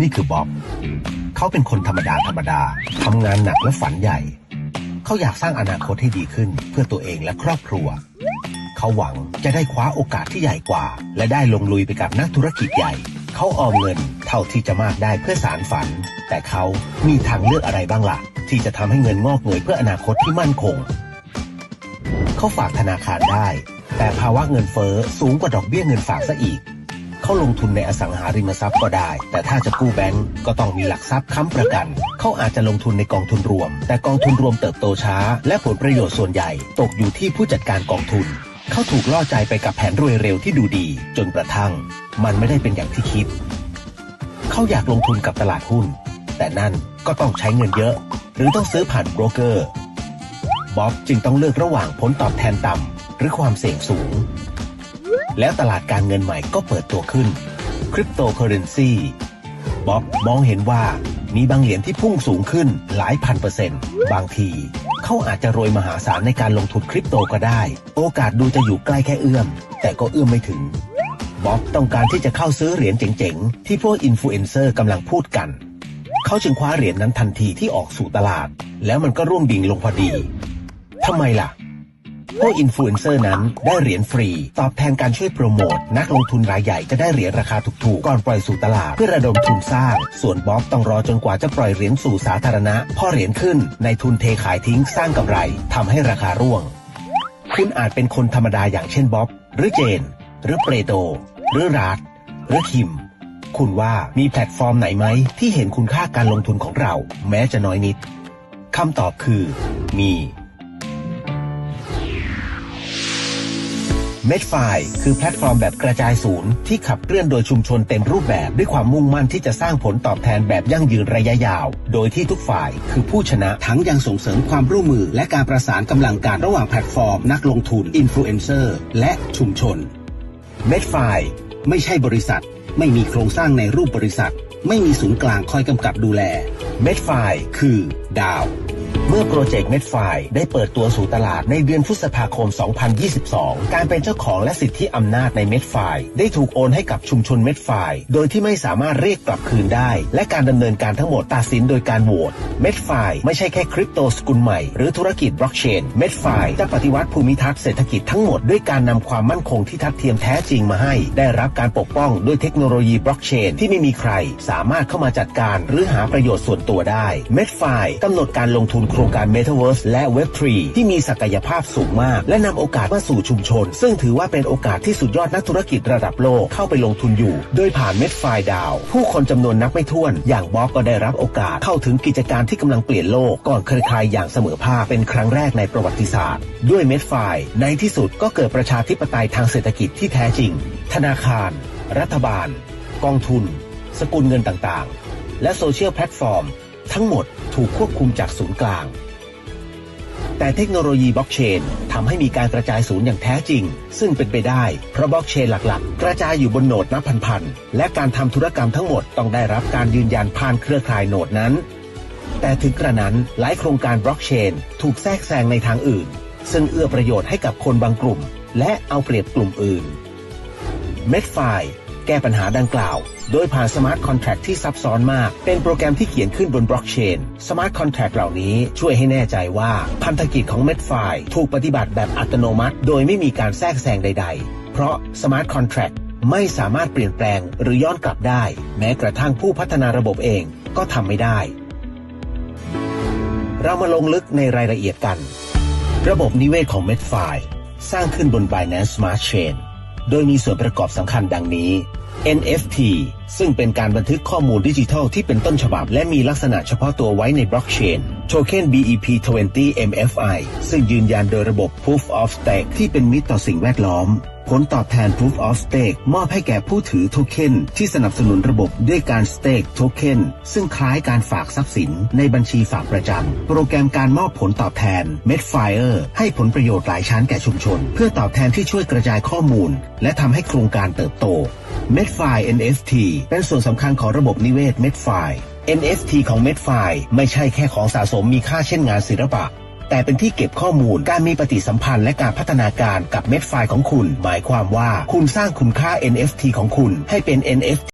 นี่คือบ๊อบ เขาเป็นคนธรรมดาธรรมดาทำงานหนักและฝันใหญ่ เขาอยากสร้างอนาคตให้ดีขึ้นเพื่อตัวเองและครอบครัว เขาหวังจะได้คว้าโอกาสที่ใหญ่กว่า และได้ลงลุยไปกับนักธุรกิจใหญ่ เขาออมเงินเท่าที่จะมากได้เพื่อสารฝัน แต่เขามีทางเลือกอะไรบ้างล่ะ ที่จะทำให้เงินงอกเงยเพื่ออนาคตที่มั่นคง เขาฝากธนาคารได้ แต่ภาวะเงินเฟ้อสูงกว่าดอกเบี้ยเงินฝากซะอีก เขาลงทุนในอสังหาริมทรัพย์ก็ได้ แต่ถ้าจะกู้แบงก์ก็ต้องมีหลักทรัพย์ค้ำประกัน เขาอาจจะลงทุนในกองทุนรวม แต่กองทุนรวมเติบโตช้า และผลประโยชน์ส่วนใหญ่ ตกอยู่ที่ผู้จัดการกองทุน เขาถูกล่อใจไปกับแผนรวยเร็วที่ดูดี จนกระทั่ง มันไม่ได้เป็นอย่างที่คิด เขาอยากลงทุนกับตลาดหุ้น แต่นั่นก็ต้องใช้เงินเยอะ หรือต้องซื้อผ่านโบรกเกอร์บ๊อบจึงต้องเลือกระหว่างผลตอบแทนต่ำหรือความเสี่ยงสูง แล้วตลาดการเงินใหม่ก็เปิดตัวขึ้นคริปโตเคอเรนซีบ๊อบมองเห็นว่ามีบางเหรียญที่พุ่งสูงขึ้นหลายพันเปอร์เซ็นต์ บางทีเขาอาจจะรวยมหาศาลในการลงทุนคริปโตก็ได้ โอกาสดูจะอยู่ใกล้แค่เอื้อม แต่ก็เอื้อมไม่ถึงบ๊อบต้องการที่จะเข้าซื้อเหรียญเจ๋งๆ ที่พวกอินฟลูเอนเซอร์กำลังพูดกัน เขาจึงคว้าเหรียญนั้นทันทีที่ออกสู่ตลาด แล้วมันก็ร่วงดิ่งลงพอดีทำไมล่ะ พวกอินฟลูเอนเซอร์นั้นได้เหรียญฟรี ตอบแทนการช่วยโปรโมท นักลงทุนรายใหญ่จะได้เหรียญราคาถูกๆ ก่อนปล่อยสู่ตลาดเพื่อระดมทุนสร้าง ส่วนบ๊อบต้องรอจนกว่าจะปล่อยเหรียญสู่สาธารณะ พอเหรียญขึ้นในทุนเทขายทิ้งสร้างกำไรทำให้ราคาร่วง คุณอาจเป็นคนธรรมดาอย่างเช่นบ๊อบหรือเจน หรือเปรโต หรือราดหรือคิม คุณว่ามีแพลตฟอร์มไหนไหมที่เห็นคุณค่าการลงทุนของเรา แม้จะน้อยนิดคำตอบคือ มี เมดไฟคือแพลตฟอร์มแบบกระจายศูนย์ที่ขับเคลื่อนโดยชุมชนเต็มรูปแบบ ด้วยความมุ่งมั่นที่จะสร้างผลตอบแทนแบบยั่งยืนระยะยาว โดยที่ทุกฝ่าย คือผู้ชนะทั้งยังส่งเสริมความร่วมมือ และการประสานกำลังการระหว่างแพลตฟอร์ม นักลงทุนอินฟลูเอนเซอร์และชุมชนเมดไฟไม่ใช่บริษัท ไม่มีโครงสร้างในรูปบริษัท ไม่มีศูนย์กลางคอยกำกับดูแล เม็ดไฟคือดาว เมื่อโปรเจกต์เม็ดไฟได้เปิดตัวสู่ตลาดในเดือนพฤษภาคม 2022 การเป็นเจ้าของและสิทธิอำนาจในเม็ดไฟได้ถูกโอนให้กับชุมชนเม็ดไฟโดยที่ไม่สามารถเรียกกลับคืนได้ และการดำเนินการทั้งหมดตัดสินโดยการโหวตเม็ดไฟไม่ใช่แค่คริปโตสกุลใหม่หรือธุรกิจบล็อกเชนเม็ดไฟจะปฏิวัติภูมิทัศน์เศรษฐกิจทั้งหมดด้วยการนำความมั่นคงที่ทัดเทียมแท้จริงมาให้ ได้รับการปกป้องด้วยเทคโนโลยีบล็อกเชนที่ไม่มีใคร สามารถเข้ามาจัดการหรือหาประโยชน์ส่วนตัวได้เม็ดไฟกำหนดการลงทุนโครงการ Metaverse และ Web3 ที่มีศักยภาพสูงมาก และนำโอกาสมาสู่ชุมชน ซึ่งถือว่าเป็นโอกาสที่สุดยอดนักธุรกิจระดับโลกเข้าไปลงทุนอยู่ โดยผ่านเม็ดไฟดาวผู้คนจำนวนนับไม่ถ้วน อย่างบ๊อบก็ได้รับโอกาสเข้าถึงกิจการที่กำลังเปลี่ยนโลกก่อนใครๆอย่างเสมอภาคเป็นครั้งแรกในประวัติศาสตร์ ด้วยเม็ดไฟในที่สุดก็เกิดประชาธิปไตยทางเศรษฐกิจที่แท้จริง ธนาคาร รัฐบาล กองทุน สกุลเงินต่างๆ และโซเชียลแพลตฟอร์ม ทั้งหมดถูกควบคุมจากศูนย์กลาง แต่เทคโนโลยีบล็อกเชนทำให้มีการกระจายศูนย์อย่างแท้จริง ซึ่งเป็นไปได้ เพราะบล็อกเชนหลักๆ กระจายอยู่บนโหนดนับพันๆและการทำธุรกรรมทั้งหมดต้องได้รับการยืนยันผ่านเครือข่ายโหนดนั้น แต่ถึงกระนั้นหลายโครงการบล็อกเชนถูกแทรกแซงในทางอื่น ซึ่งเอื้อประโยชน์ให้กับคนบางกลุ่ม และเอาเปรียบกลุ่มอื่นเม็ดไฟ แก้ปัญหาดังกล่าว โดยผ่านสมาร์ทคอนแท็กที่ซับซ้อนมาก เป็นโปรแกรมที่เขียนขึ้นบนบล็อกเชนสมาร์ทคอนแท็กเหล่านี้ช่วยให้แน่ใจว่าพันธกิจของเม็ดไฟถูกปฏิบัติแบบอัตโนมัติ โดยไม่มีการแทรกแซงใด ๆ เพราะสมาร์ทคอนแท็กไม่สามารถเปลี่ยนแปลงหรือย้อนกลับได้ แม้กระทั่งผู้พัฒนาระบบเองก็ทำไม่ได้ เรามาลงลึกในรายละเอียดกัน ระบบนิเวศของ Medfi สร้างขึ้นบน Binance Smart Chain โดยมีส่วนประกอบสำคัญดังนี้ NFT ซึ่งเป็นการบันทึกข้อมูลดิจิทัลที่เป็นต้นฉบับ และมีลักษณะเฉพาะตัวไว้ในบล็อกเชนโทเค็น BEP20 MFI ซึ่งยืนยันโดยระบบ Proof of Stake ที่เป็นมิตรต่อสิ่งแวดล้อม ผลตอบแทน Proof of Stake มอบให้แก่ผู้ถือโทเค็นที่สนับสนุนระบบด้วยการ Stake โทเค็นซึ่งคล้ายการฝากทรัพย์สินในบัญชีฝากประจำ โปรแกรมการมอบผลตอบแทน Medfire ให้ผลประโยชน์หลายชั้นแก่ชุมชน เพื่อตอบแทนที่ช่วยกระจายข้อมูล และทำให้โครงการเติบโต Medfi NFT เป็นส่วนสำคัญของระบบนิเวศ Medfi NFT ของ Medfi ไม่ใช่แค่ของสะสมมีค่าเช่นงานศิลปะ แต่เป็นที่เก็บข้อมูลการมีปฏิสัมพันธ์และการพัฒนาการกับเม็ดไฟล์ของคุณ หมายความว่าคุณสร้างคุณค่า NFT ของคุณให้เป็น NFT